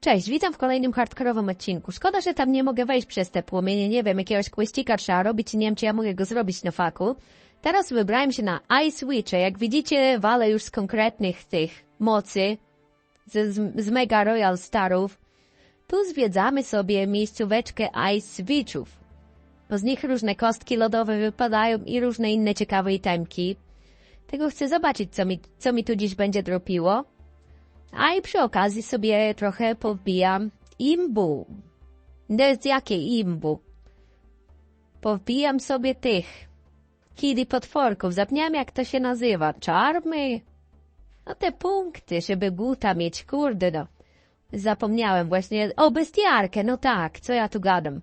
Cześć, witam w kolejnym hardkorowym odcinku. Szkoda, że tam nie mogę wejść przez te płomienie, nie wiem, jakiegoś questika trzeba robić, nie wiem, czy ja mogę go zrobić na faku. Teraz wybrałem się na Ice Witch, jak widzicie, walę już z konkretnych tych mocy, z, z, z Mega Royal Starów. Tu zwiedzamy sobie miejscóweczkę Ice Witchów, bo z nich różne kostki lodowe wypadają i różne inne ciekawe itemki. Tego chcę zobaczyć, co mi, co mi tu dziś będzie dropiło. A i przy okazji sobie trochę powbijam imbu. No z jakiej imbu? Powbijam sobie tych kiedy potworków. Zapomniałam jak to się nazywa. Czarmy? No te punkty, żeby guta mieć, kurde no. Zapomniałem właśnie. O, bestiarkę, no tak, co ja tu gadam.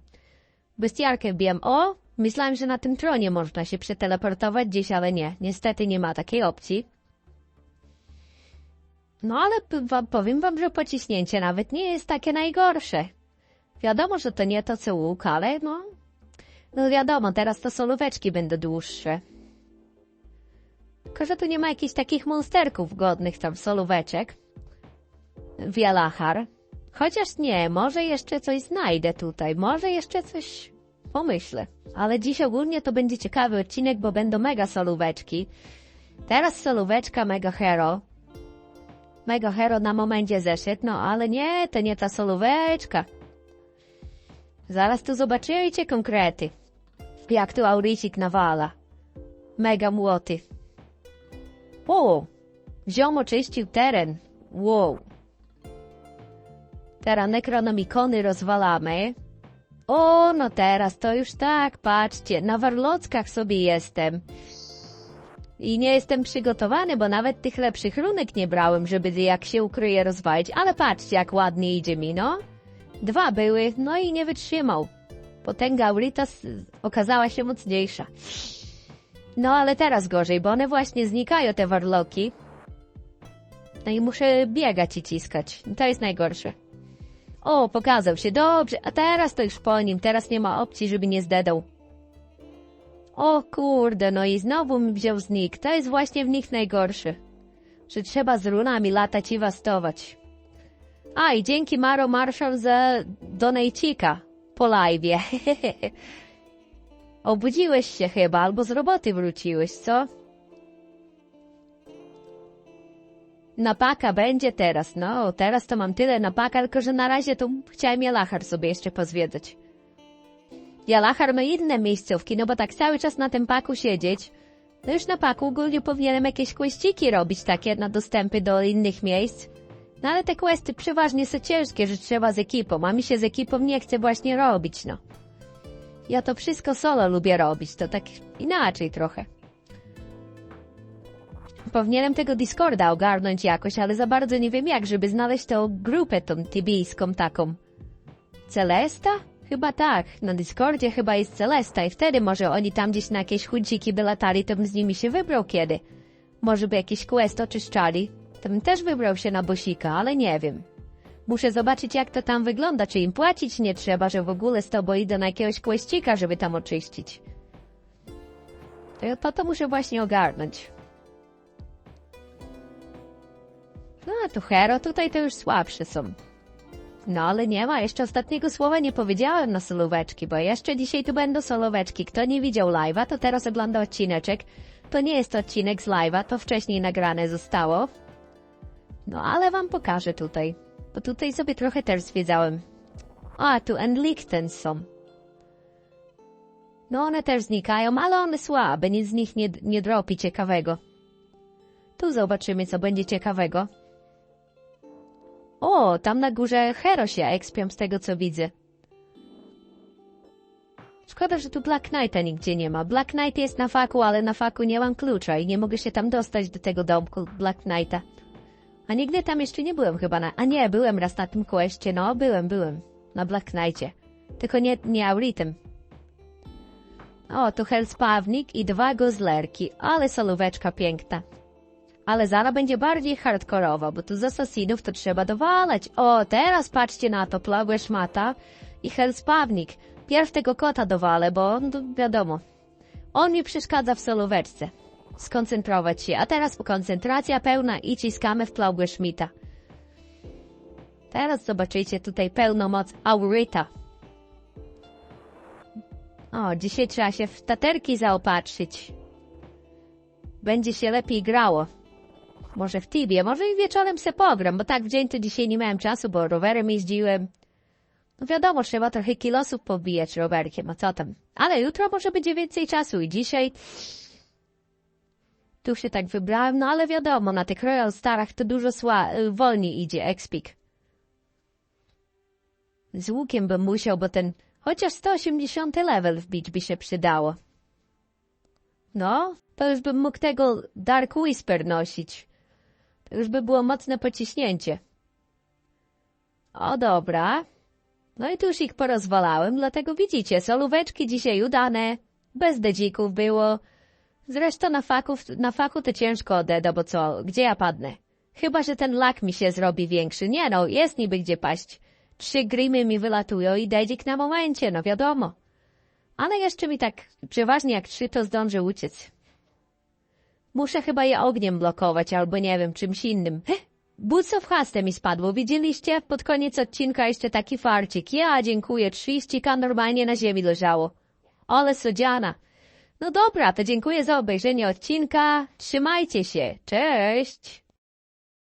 Bestiarkę wbijam. O, myślałem, że na tym tronie można się przeteleportować dziś, ale nie. Niestety nie ma takiej opcji. No ale powiem wam, że pociśnięcie nawet nie jest takie najgorsze. Wiadomo, że to nie to co łuk, ale no... No wiadomo, teraz to solóweczki będą dłuższe. Tylko, że tu nie ma jakichś takich monsterków godnych tam solóweczek. Wielachar. Chociaż nie, może jeszcze coś znajdę tutaj, może jeszcze coś pomyślę. Ale dziś ogólnie to będzie ciekawy odcinek, bo będą mega solóweczki. Teraz solóweczka Mega Hero. Mega Hero na momencie zeszedł, no ale nie, to nie ta solóweczka. Zaraz tu zobaczycie konkrety. Jak tu Auricik nawala. Mega młoty. O! Ziom oczyścił teren. Wow. Teraz nekronomikony rozwalamy. O, no teraz to już tak, patrzcie, na warlockach sobie jestem. I nie jestem przygotowany, bo nawet tych lepszych runek nie brałem, żeby jak się ukryje rozwalić, ale patrzcie, jak ładnie idzie mi, no. Dwa były, no i nie wytrzymał. Potęga Auritas okazała się mocniejsza. No ale teraz gorzej, bo one właśnie znikają, te warloki. No i muszę biegać i ciskać. To jest najgorsze. O, pokazał się, dobrze, a teraz to już po nim, teraz nie ma opcji, żeby nie zdedał. O kurde, no i znowu mi wziął znik. To jest właśnie w nich najgorsze. Że trzeba z runami latać i wastować. A i dzięki Maro Marshall za donajcika po live'ie. Obudziłeś się chyba, albo z roboty wróciłeś, co? Napaka będzie teraz, no, teraz to mam tyle napaka, tylko że na razie to chciałem Jalachar sobie jeszcze pozwiedzać. Jalachar ma inne miejscówki, no bo tak cały czas na tym paku siedzieć, no już na paku ogólnie powinienem jakieś questyki robić takie na dostępy do innych miejsc. No ale te questy przeważnie są ciężkie, że trzeba z ekipą, a mi się z ekipą nie chce właśnie robić, no. Ja to wszystko solo lubię robić, to tak inaczej trochę. Powinienem tego Discorda ogarnąć jakoś, ale za bardzo nie wiem jak, żeby znaleźć tę grupę tą tibijską taką. Celesta? Chyba tak. Na Discordzie chyba jest Celesta i wtedy może oni tam gdzieś na jakieś chudziki by latali, to bym z nimi się wybrał kiedy. Może by jakiś quest oczyszczali. To bym też wybrał się na bosika, ale nie wiem. Muszę zobaczyć jak to tam wygląda, czy im płacić nie trzeba, że w ogóle z tobą idę na jakiegoś questika, żeby tam oczyścić. To, to, to muszę właśnie ogarnąć. No, a tu Hero, tutaj to już słabsze są. No, ale nie ma, jeszcze ostatniego słowa nie powiedziałem na solóweczki, bo jeszcze dzisiaj tu będą solóweczki. Kto nie widział live'a, to teraz ogląda odcineczek. To nie jest odcinek z live'a, to wcześniej nagrane zostało. No, ale wam pokażę tutaj, bo tutaj sobie trochę też zwiedzałem. A, tu Enlichten są. No, one też znikają, ale one słabe, nic z nich nie, nie dropi ciekawego. Tu zobaczymy, co będzie ciekawego. O, tam na górze Hero się ekspią z tego co widzę. Szkoda, że tu Black Knighta nigdzie nie ma. Black Knight jest na faku, ale na faku nie mam klucza i nie mogę się tam dostać do tego domku Black Knighta. A nigdy tam jeszcze nie byłem chyba na... A nie, byłem raz na tym questie, no, byłem, byłem. Na Black Knightie. Tylko nie, nie Auritem. O, tu Hellspawnik i dwa gozlerki, ale solóweczka piękna. Ale Zara będzie bardziej hardkorowa, bo tu z asasinów to trzeba dowalać. O, teraz patrzcie na to, plagłe szmata i Hellspawnik. Pierw tego kota dowalę, bo on, to wiadomo, on mi przeszkadza w solóweczce. Skoncentrować się, a teraz koncentracja pełna i ciskamy w plagłe szmita. Teraz zobaczycie tutaj pełną moc Auryta. O, dzisiaj trzeba się w taterki zaopatrzyć. Będzie się lepiej grało. Może w Tibie, może i wieczorem se pogram, bo tak w dzień to dzisiaj nie miałem czasu, bo rowerem jeździłem. No wiadomo, trzeba trochę kilosów pobijać rowerkiem, a co tam. Ale jutro może będzie więcej czasu i dzisiaj... Tu się tak wybrałem, no ale wiadomo, na tych Royal Starach to dużo sła, y, wolniej idzie, Expik. Z łukiem bym musiał, bo ten chociaż 180 level wbić by się przydało. No, to już bym mógł tego Dark Whisper nosić. To już by było mocne pociśnięcie. O dobra. No i tu już ich porozwalałem, dlatego widzicie, solóweczki dzisiaj udane. Bez dedzików było. Zresztą na, faków, na faku to ciężko odeda, bo co, gdzie ja padnę? Chyba, że ten lak mi się zrobi większy. Nie no, jest niby gdzie paść. Trzy grimy mi wylatują i dedzik na momencie, no wiadomo. Ale jeszcze mi tak przeważnie jak trzy to zdąży uciec. Muszę chyba je ogniem blokować, albo nie wiem, czymś innym. Boots of Haste mi spadło, widzieliście? Pod koniec odcinka jeszcze taki farcik. Ja dziękuję, 30 normalnie na ziemi leżało. Ale sodziana. No dobra, to dziękuję za obejrzenie odcinka. Trzymajcie się. Cześć!